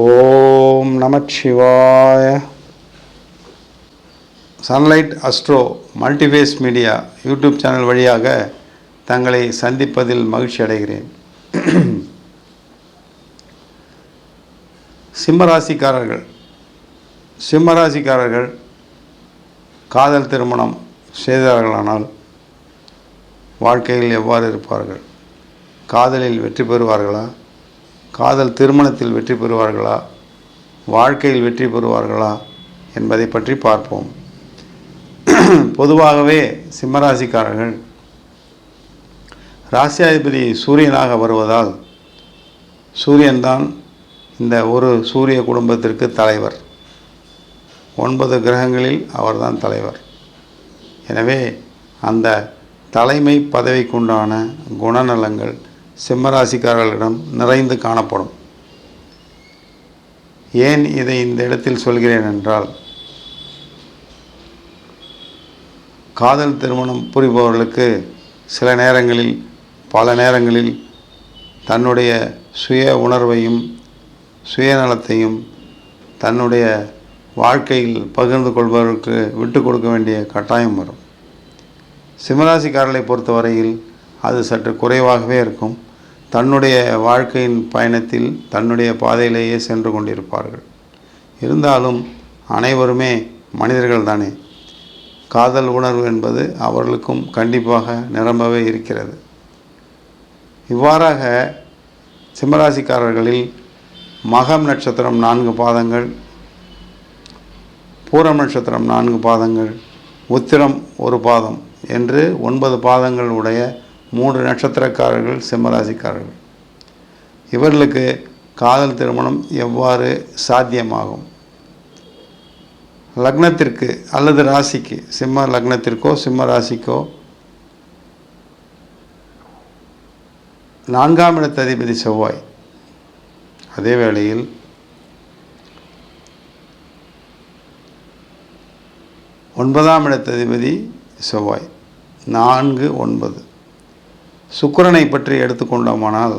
ஓம் நமச்சிவாய. Sunlight Astro multiverse media YouTube channel வழியாக தங்களை சந்திப்பதில் மகிழ்ச்சி அடைகிறேன். சிம்மராசிக்காரர்கள். சிம்மராசிக்காரர்கள் காதல் திருமணம் செய்தார்களானால் வாழ்க்கையில் எவ்வாறு இருப்பார்கள்? காதலில் வெற்றி பெறுவார்களா? காதல் திருமணத்தில் வெற்றி பெறுவார்களா? வாழ்க்கையில் வெற்றி பெறுவார்களா? என்பதை பற்றி பார்ப்போம். பொதுவாகவே சிம்மராசிக்காரர்கள் ராசியாதிபதி சூரியனாக வருவதால் சூரியன்தான் இந்த ஒரு சூரிய குடும்பத்திற்கு தலைவர். ஒன்பது கிரகங்களில் அவர்தான் தலைவர். எனவே அந்த தலைமை பதவிக்குண்டான குணநலங்கள் சிம்மராசிக்காரர்களிடம் நிறைந்து காணப்படும். ஏன் இதை இந்த இடத்தில் சொல்கிறேன் என்றால் காதல் திருமணம் புரிபவர்களுக்கு சில நேரங்களில் பல நேரங்களில் தன்னுடைய சுய உணர்வையும் சுயநலத்தையும் தன்னுடைய வாழ்க்கையில் பகிர்ந்து கொள்பவர்களுக்கு விட்டு கொடுக்க வேண்டிய கட்டாயம் வரும். சிம்மராசிக்காரர்களை பொறுத்தவரையில் அது சற்று குறைவாகவே இருக்கும். தன்னுடைய வாழ்க்கையின் பயணத்தில் தன்னுடைய பாதையிலேயே சென்று கொண்டிருப்பார்கள். இருந்தாலும் அனைவருமே மனிதர்கள் தானே. காதல் உணர்வு என்பது அவர்களுக்கும் கண்டிப்பாக நிரம்பவே இருக்கிறது. இவ்வாறாக சிம்மராசிக்காரர்களில் மகம் நட்சத்திரம் நான்கு பாதங்கள் பூரம் நட்சத்திரம் நான்கு பாதங்கள் உத்திரம் ஒரு பாதம் என்று ஒன்பது பாதங்கள் உடைய மூன்று நட்சத்திரக்காரர்கள் சிம்மராசிக்காரர்கள். இவர்களுக்கு காதல் திருமணம் எவ்வாறு சாத்தியமாகும்? லக்னத்திற்கு அல்லது ராசிக்கு சிம்ம லக்னத்திற்கோ சிம்ம ராசிக்கோ? நான்காம் இடத்த அதிபதி செவ்வாய். அதே வேளையில் ஒன்பதாம் இடத்த அதிபதி செவ்வாய். நான்கு ஒன்பது. சுக்கரனை பற்றி எடுத்துக்கொண்டோமானால்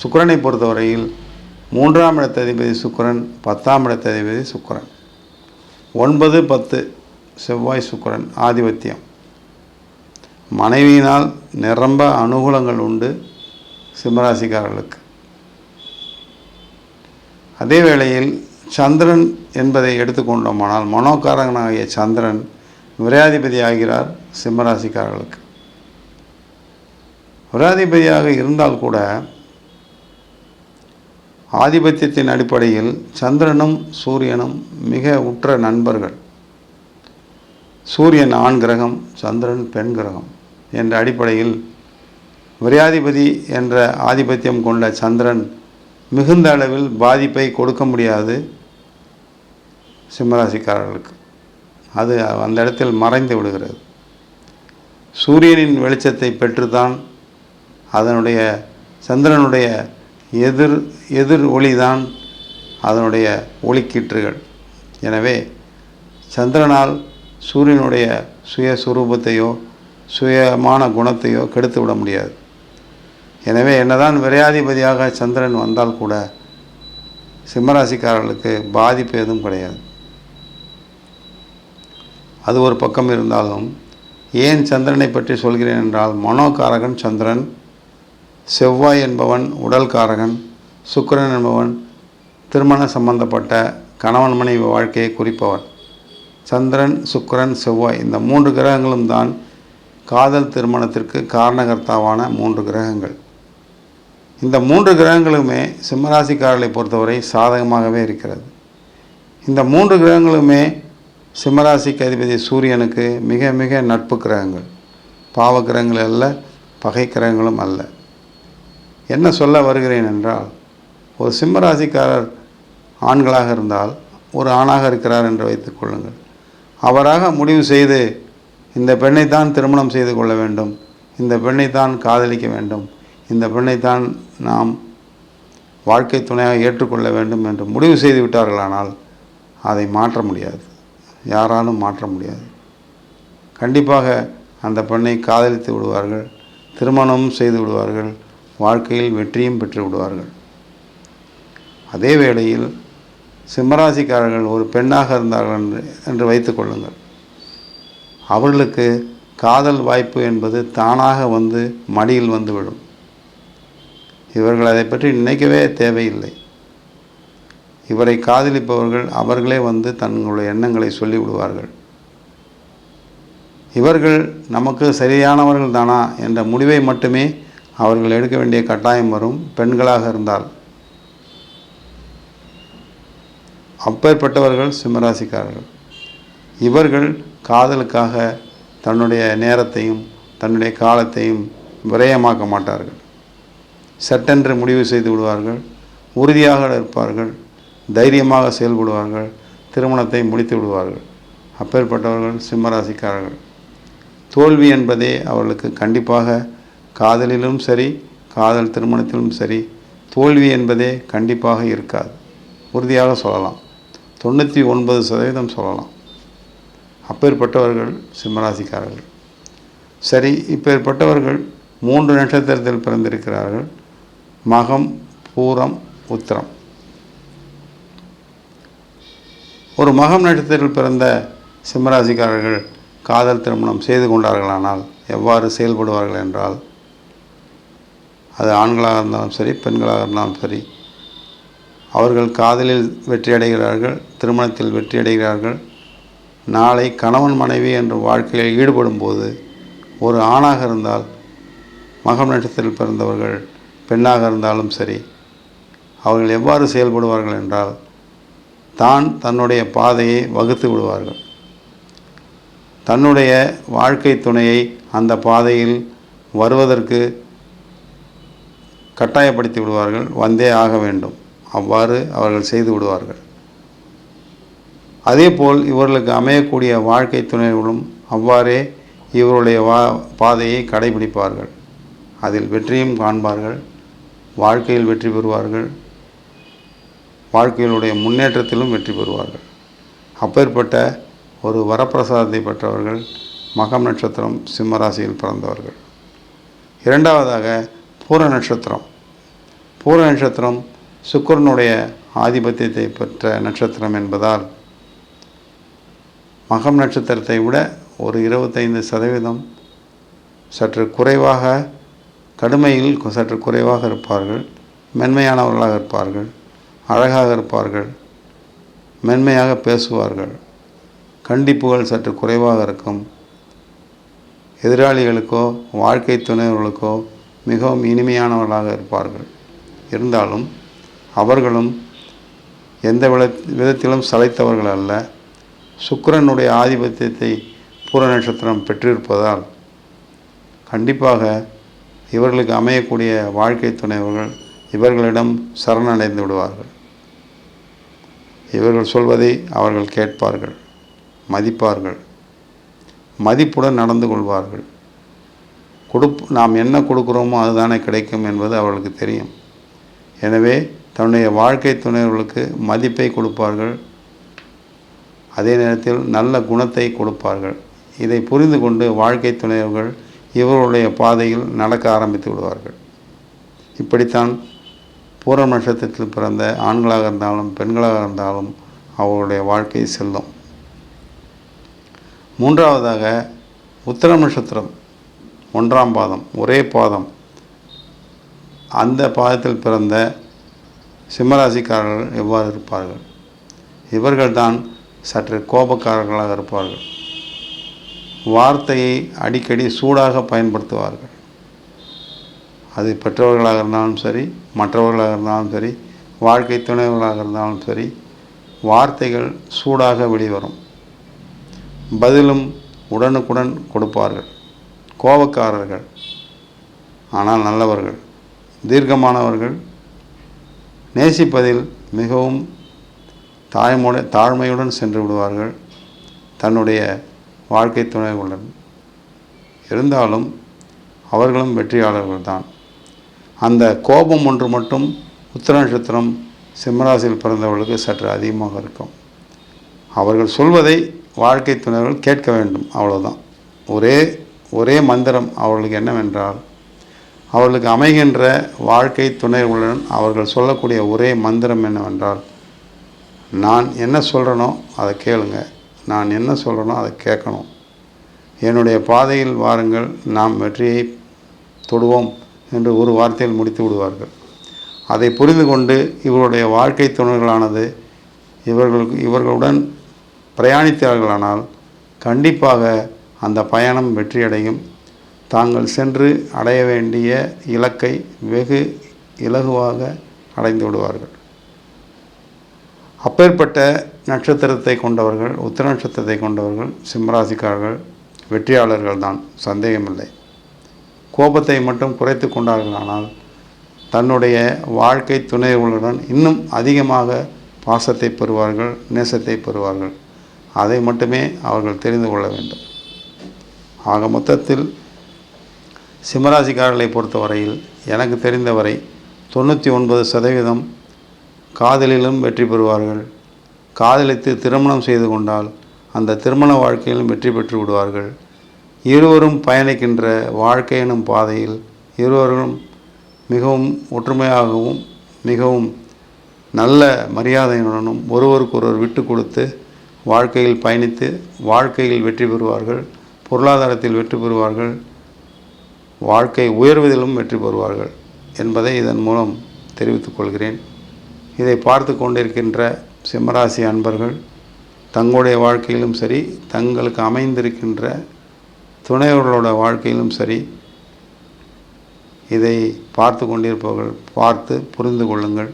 சுக்கிரனை பொறுத்தவரையில் மூன்றாம் இடத்த அதிபதி சுக்கிரன் பத்தாம் இடத்த அதிபதி சுக்கிரன். ஒன்பது பத்து செவ்வாய் சுக்கிரன் ஆதிபத்தியம். மனைவியினால் நிரம்ப அனுகூலங்கள் உண்டு சிம்மராசிக்காரர்களுக்கு. அதே வேளையில் சந்திரன் என்பதை எடுத்துக்கொண்டோமானால் மனோகாரகனாகிய சந்திரன் விரையாதிபதி ஆகிறார் சிம்மராசிக்காரர்களுக்கு. விராதிபதியாக இருந்தால் கூட ஆதிபத்தியத்தின் அடிப்படையில் சந்திரனும் சூரியனும் மிக உற்ற நண்பர்கள். சூரியன் ஆண் கிரகம் சந்திரன் பெண் கிரகம் என்ற அடிப்படையில் விரையாதிபதி என்ற ஆதிபத்தியம் கொண்ட சந்திரன் மிகுந்த அளவில் பாதிப்பை கொடுக்க முடியாது சிம்மராசிக்காரர்களுக்கு. அது அந்த இடத்தில் மறைந்து விடுகிறது. சூரியனின் வெளிச்சத்தை பெற்றுத்தான் அதனுடைய சந்திரனுடைய எதிர் எதிர் ஒளிதான் அதனுடைய ஒளிக்கீற்றுகள். எனவே சந்திரனால் சூரியனுடைய சுய சுரூபத்தையோ சுயமான குணத்தையோ கெடுத்து விட முடியாது. எனவே என்னதான் விரையாதிபதியாக சந்திரன் வந்தால் கூட சிம்மராசிக்காரர்களுக்கு பாதிப்பு எதுவும் கிடையாது. அது ஒரு பக்கம் இருந்தாலும் ஏன் சந்திரனை பற்றி சொல்கிறேன் என்றால் மனோகாரகன் சந்திரன் செவ்வாய் என்பவன் உடல் காரகன் என்பவன் திருமண சம்பந்தப்பட்ட கணவன் மனைவி வாழ்க்கையை குறிப்பவன். சந்திரன் சுக்கிரன் செவ்வாய் இந்த மூன்று கிரகங்களும் தான் காதல் திருமணத்திற்கு காரணகர்த்தாவான மூன்று கிரகங்கள். இந்த மூன்று கிரகங்களுமே சிம்மராசிக்காரர்களை பொறுத்தவரை சாதகமாகவே இருக்கிறது. இந்த மூன்று கிரகங்களுமே சிம்மராசிக்கு அதிபதி சூரியனுக்கு மிக மிக நட்பு கிரகங்கள். பாவ கிரகங்கள் அல்ல பகை கிரகங்களும் அல்ல. என்ன சொல்ல வருகிறேன் என்றால் ஒரு சிம்மராசிக்காரர் ஆண்களாக இருந்தால் ஒரு ஆணாக இருக்கிறார் என்று வைத்துக் கொள்ளுங்கள். அவராக முடிவு செய்து இந்த பெண்ணைத்தான் திருமணம் செய்து கொள்ள வேண்டும் இந்த பெண்ணைத்தான் காதலிக்க வேண்டும் இந்த பெண்ணைத்தான் நாம் வாழ்க்கை துணையாக ஏற்றுக்கொள்ள வேண்டும் என்று முடிவு செய்து விட்டார்களானால் அதை மாற்ற முடியாது. யாராலும் மாற்ற முடியாது. கண்டிப்பாக அந்த பெண்ணை காதலித்து விடுவார்கள் திருமணமும் செய்து விடுவார்கள் வாழ்க்கையில் வெற்றியும் பெற்று விடுவார்கள். அதே வேளையில் சிம்மராசிக்காரர்கள் ஒரு பெண்ணாக இருந்தார்கள் என்று என்று வைத்துக்கொள்ளுங்கள் அவர்களுக்கு காதல் வாய்ப்பு என்பது தானாக வந்து மடியில் வந்துவிடும். இவர்கள் அதை பற்றி நினைக்கவே தேவையில்லை. இவரை காதலிப்பவர்கள் அவர்களே வந்து தங்களுடைய எண்ணங்களை சொல்லிவிடுவார்கள். இவர்கள் நமக்கு சரியானவர்கள் தானா என்ற முடிவை மட்டுமே அவர்கள் எடுக்க வேண்டிய கட்டாயம் வரும். பெண்களாக இருந்தால் அப்பேற்பட்டவர்கள் சிம்மராசிக்காரர்கள். இவர்கள் காதலுக்காக தன்னுடைய நேரத்தையும் தன்னுடைய காலத்தையும் விரயமாக்க மாட்டார்கள். சட்டென்று முடிவு செய்து விடுவார்கள். உறுதியாக இருப்பார்கள். தைரியமாக செயல்படுவார்கள். திருமணத்தை முடித்து விடுவார்கள். அப்பேற்பட்டவர்கள் சிம்மராசிக்காரர்கள். தோல்வி என்பதே அவர்களுக்கு கண்டிப்பாக காதலிலும் சரி காதல் திருமணத்திலும் சரி தோல்வி என்பதே கண்டிப்பாக இருக்காது. உறுதியாக சொல்லலாம். தொண்ணூற்றி ஒன்பது சதவீதம் சொல்லலாம். அப்பேற்பட்டவர்கள் சிம்மராசிக்காரர்கள். சரி இப்பேற்பட்டவர்கள் மூன்று நட்சத்திரத்தில் பிறந்திருக்கிறார்கள். மகம் பூரம் உத்திரம். ஒரு மகம் நட்சத்திரத்தில் பிறந்த சிம்மராசிக்காரர்கள் காதல் திருமணம் செய்து கொண்டார்களானால் எவ்வாறு செயல்படுவார்கள் என்றால் அது ஆண்களாக இருந்தாலும் சரி பெண்களாக இருந்தாலும் சரி அவர்கள் காதலில் வெற்றி அடைகிறார்கள் திருமணத்தில் வெற்றி அடைகிறார்கள் நாளை கணவன் மனைவி என்ற வாழ்க்கையில் ஈடுபடும் போது ஒரு ஆணாக இருந்தால் மகம் நட்சத்திரத்தில் பிறந்தவர்கள் பெண்ணாக இருந்தாலும் சரி அவர்கள் எவ்வாறு செயல்படுவார்கள் என்றால் தான் தன்னுடைய பாதையை வகுத்து விடுவார்கள். தன்னுடைய வாழ்க்கை துணையை அந்த பாதையில் வருவதற்கு கட்டாயப்படுத்தி விடுவார்கள் வந்தே ஆக வேண்டும். அவ்வாறு அவர்கள் செய்து விடுவார்கள். அதேபோல் இவர்களுக்கு அமையக்கூடிய வாழ்க்கை துணைகளும் அவ்வாறே இவருடைய வா பாதையை கடைபிடிப்பார்கள். அதில் வெற்றியும் காண்பார்கள். வாழ்க்கையில் வெற்றி பெறுவார்கள். வாழ்க்கையினுடைய முன்னேற்றத்திலும் வெற்றி பெறுவார்கள். அப்பேற்பட்ட ஒரு வரப்பிரசாதத்தை பெற்றவர்கள் மகம் நட்சத்திரம் சிம்மராசியில் பிறந்தவர்கள். இரண்டாவதாக பூர நட்சத்திரம். பூர நட்சத்திரம் சுக்கரனுடைய ஆதிபத்தியத்தை பெற்ற நட்சத்திரம் என்பதால் மகம் நட்சத்திரத்தை விட ஒரு இருபத்தைந்து சதவீதம் சற்று குறைவாக கடுமையில் சற்று குறைவாக இருப்பார்கள். மென்மையானவர்களாக இருப்பார்கள். அழகாக இருப்பார்கள். மென்மையாக பேசுவார்கள். கண்டிப்புகள் சற்று குறைவாக இருக்கும். எதிராளிகளுக்கோ வாழ்க்கை துணைவர்களுக்கோ மிகவும் இனிமையானவர்களாக இருப்பார்கள். இருந்தாலும் அவர்களும் எந்த வித விதத்திலும் சளைத்தவர்கள் அல்ல. சுக்கிரனுடைய ஆதிபத்தியத்தை பூர நட்சத்திரம் பெற்றிருப்பதால் கண்டிப்பாக இவர்களுக்கு அமையக்கூடிய வாழ்க்கை துணைவர்கள் இவர்களிடம் சரணடைந்து விடுவார்கள். இவர்கள் சொல்வதை அவர்கள் கேட்பார்கள் மதிப்பார்கள் மதிப்புடன் நடந்து கொள்வார்கள். கொடுப் நாம் என்ன கொடுக்குறோமோ அதுதானே கிடைக்கும் என்பது அவர்களுக்கு தெரியும். எனவே தன்னுடைய வாழ்க்கை துணைவர்களுக்கு மதிப்பை கொடுப்பார்கள். அதே நேரத்தில் நல்ல குணத்தை கொடுப்பார்கள். இதை புரிந்து கொண்டு வாழ்க்கை துணைவர்கள் இவர்களுடைய பாதையில் நடக்க ஆரம்பித்து விடுவார்கள். இப்படித்தான் பூர நட்சத்திரத்தில் பிறந்த ஆண்களாக இருந்தாலும் பெண்களாக இருந்தாலும் அவர்களுடைய வாழ்க்கை செல்லும். மூன்றாவதாக உத்தரம் நட்சத்திரம். ஒன்றாம் பாதம் ஒரே பாதம். அந்த பாதத்தில் பிறந்த சிம்மராசிக்காரர்கள் எவ்வாறு இருப்பார்கள்? இவர்கள்தான் சற்று கோபக்காரர்களாக இருப்பார்கள். வார்த்தையை அடிக்கடி சூடாக பயன்படுத்துவார்கள். அது பெற்றவர்களாக இருந்தாலும் சரி மற்றவர்களாக இருந்தாலும் சரி வாழ்க்கை துணைவர்களாக இருந்தாலும் சரி வார்த்தைகள் சூடாக வெளிவரும். பதிலும் உடனுக்குடன் கொடுப்பார்கள். கோபக்காரர்கள் ஆனால் நல்லவர்கள். தீர்க்கமானவர்கள். நேசிப்பதில் மிகவும் தாய்முட தாழ்மையுடன் சென்று விடுவார்கள். தன்னுடைய வாழ்க்கை துணைகளுடன். இருந்தாலும் அவர்களும் வெற்றியாளர்கள் தான். அந்த கோபம் ஒன்று மட்டும் உத்திர நட்சத்திரம் சிம்மராசியில் பிறந்தவர்களுக்கு சற்று அதிகமாக இருக்கும். அவர்கள் சொல்வதை வாழ்க்கை துணைவர்கள் கேட்க வேண்டும். அவ்வளோதான் ஒரே ஒரே மந்திரம் அவர்களுக்கு என்னவென்றால் அவர்களுக்கு அமைகின்ற வாழ்க்கை துணைகளுடன் அவர்கள் சொல்லக்கூடிய ஒரே மந்திரம் என்னவென்றால் நான் என்ன சொல்கிறேனோ அதை கேளுங்க. நான் என்ன சொல்கிறனோ அதை கேட்கணும். என்னுடைய பாதையில் வாருங்கள். நாம் வெற்றியை தொடுவோம் என்று ஒரு வார்த்தையில் முடித்து விடுவார்கள். அதை புரிந்து கொண்டு இவருடைய வாழ்க்கை துணைகளானது இவர்களுக்கு இவர்களுடன் பிரயாணித்தார்களானால் கண்டிப்பாக அந்த பயணம் வெற்றியடையும். தாங்கள் சென்று அடைய வேண்டிய இலக்கை வெகு இலகுவாக அடைந்து விடுவார்கள். அப்பேற்பட்ட நட்சத்திரத்தை கொண்டவர்கள் உத்திர நட்சத்திரத்தை கொண்டவர்கள் சிம்மராசிக்காரர்கள் வெற்றியாளர்கள் தான் சந்தேகமில்லை. கோபத்தை மட்டும் குறைத்து கொண்டார்களானால் தன்னுடைய வாழ்க்கை துணைவர்களுடன் இன்னும் அதிகமாக பாசத்தை பெறுவார்கள் நேசத்தை பெறுவார்கள். அதை மட்டுமே அவர்கள் தெரிந்து கொள்ள வேண்டும். ஆக மொத்தத்தில் சிம்மராசிக்காரர்களை பொறுத்தவரையில் எனக்கு தெரிந்தவரை தொண்ணூற்றி ஒன்பது சதவீதம் காதலிலும் வெற்றி பெறுவார்கள். காதலித்து திருமணம் செய்து கொண்டால் அந்த திருமண வாழ்க்கையிலும் வெற்றி பெற்று விடுவார்கள். இருவரும் பயணிக்கின்ற வாழ்க்கை எனும் பாதையில் இருவரும் மிகவும் ஒற்றுமையாகவும் மிகவும் நல்ல மரியாதையுடனும் ஒருவருக்கொருவர் விட்டு கொடுத்து வாழ்க்கையில் பயணித்து வாழ்க்கையில் வெற்றி பெறுவார்கள். பொருளாதாரத்தில் வெற்றி பெறுவார்கள். வாழ்க்கை உயர்வதிலும் வெற்றி பெறுவார்கள் என்பதை இதன் மூலம் தெரிவித்துக் கொள்கிறேன். இதை பார்த்து கொண்டிருக்கின்ற சிம்மராசி அன்பர்கள் தங்களுடைய வாழ்க்கையிலும் சரி தங்களுக்கு அமைந்திருக்கின்ற துணைவர்களோட வாழ்க்கையிலும் சரி இதை பார்த்து கொண்டிருப்பவர்கள் பார்த்து புரிந்து கொள்ளுங்கள்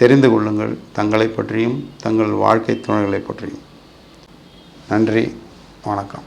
தெரிந்து கொள்ளுங்கள் தங்களை பற்றியும் தங்கள் வாழ்க்கை துணைகளை பற்றியும். நன்றி வணக்கம்.